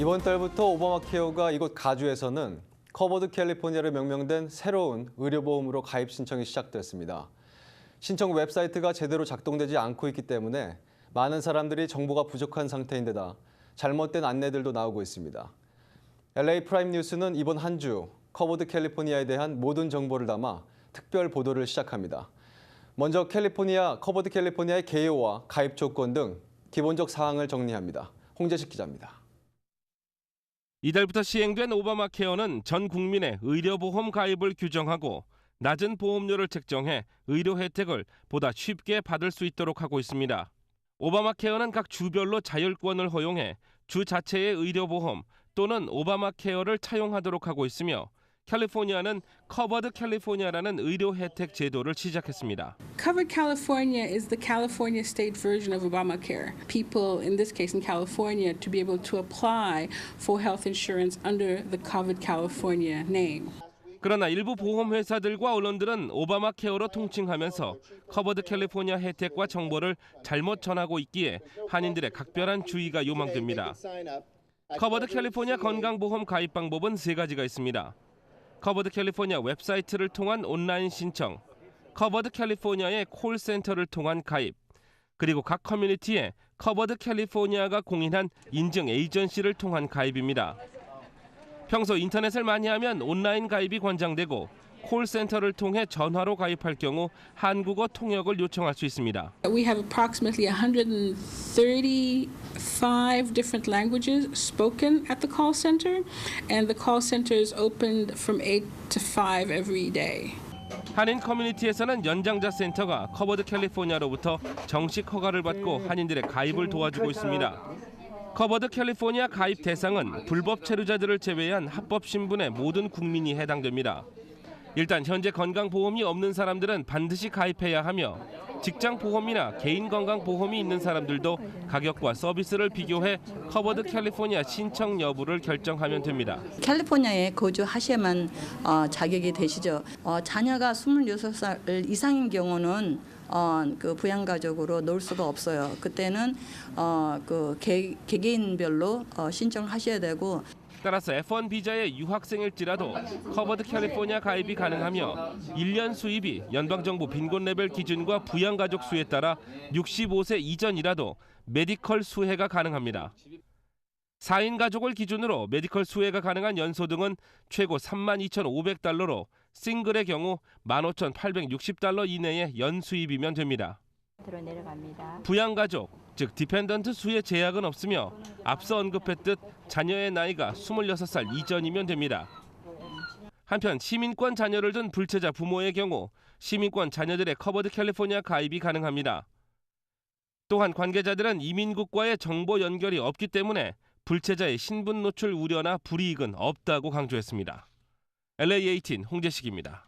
이번 달부터 오바마 케어가 이곳 가주에서는 커버드 캘리포니아로 명명된 새로운 의료보험으로 가입 신청이 시작됐습니다. 신청 웹사이트가 제대로 작동되지 않고 있기 때문에 많은 사람들이 정보가 부족한 상태인데다 잘못된 안내들도 나오고 있습니다. LA 프라임 뉴스는 이번 한 주 커버드 캘리포니아에 대한 모든 정보를 담아 특별 보도를 시작합니다. 먼저 캘리포니아 커버드 캘리포니아의 개요와 가입 조건 등 기본적 사항을 정리합니다. 홍재식 기자입니다. 이달부터 시행된 오바마 케어는 전 국민의 의료보험 가입을 규정하고 낮은 보험료를 책정해 의료 혜택을 보다 쉽게 받을 수 있도록 하고 있습니다. 오바마 케어는 각 주별로 자율권을 허용해 주 자체의 의료보험 또는 오바마 케어를 차용하도록 하고 있으며 캘리포니아는 커버드 캘리포니아라는 의료 혜택 제도를 시작했습니다. Covered California is the California state version of Obamacare. People, in this case in California, to be able to apply for health insurance under the Covered California name. 그러나 일부 보험 회사들과 언론들은 오바마 케어로 통칭하면서 커버드 캘리포니아 혜택과 정보를 잘못 전하고 있기에 한인들의 각별한 주의가 요망됩니다. 커버드 캘리포니아 건강보험 가입 방법은 세 가지가 있습니다. 커버드 캘리포니아 웹사이트를 통한 온라인 신청, 커버드 캘리포니아의 콜센터를 통한 가입, 그리고 각 커뮤니티에 커버드 캘리포니아가 공인한 인증 에이전시를 통한 가입입니다. 평소 인터넷을 많이 하면 온라인 가입이 권장되고 콜센터를 통해 전화로 가입할 경우 한국어 통역을 요청할 수 있습니다. We have approximately 135 different languages spoken at the call center, and the call center is opened from 8 to 5 every day. 한인 커뮤니티에서는 연장자 센터가 커버드 캘리포니아로부터 정식 허가를 받고 한인들의 가입을 도와주고 있습니다. 커버드 캘리포니아 가입 대상은 불법 체류자들을 제외한 합법 신분의 모든 국민이 해당됩니다. 일단 현재 건강보험이 없는 사람들은 반드시 가입해야 하며 직장 보험이나 개인 건강 보험이 있는 사람들도 가격과 서비스를 비교해 커버드 캘리포니아 신청 여부를 결정하면 됩니다. 캘리포니아에 거주하셔야만 어, 자격이 되시죠. 어, 자녀가 26살 이상인 경우는 어, 그 부양가족으로 놓을 수가 없어요. 그때는 어, 그 개, 개개인별로 어, 신청하셔야 되고 따라서 F1 비자의 유학생일지라도 커버드 캘리포니아 가입이 가능하며 1년 수입이 연방정부 빈곤 레벨 기준과 부양가족 수에 따라 65세 이전이라도 메디컬 수혜가 가능합니다. 4인 가족을 기준으로 메디컬 수혜가 가능한 연소득은 최고 32,500달러로 싱글의 경우 15,860달러 이내의 연수입이면 됩니다. 부양가족, 즉 디펜던트 수의 제약은 없으며 앞서 언급했듯 자녀의 나이가 26살 이전이면 됩니다. 한편 시민권 자녀를 둔 불체자 부모의 경우 시민권 자녀들의 커버드 캘리포니아 가입이 가능합니다. 또한 관계자들은 이민국과의 정보 연결이 없기 때문에 불체자의 신분 노출 우려나 불이익은 없다고 강조했습니다. LA18 홍재식입니다.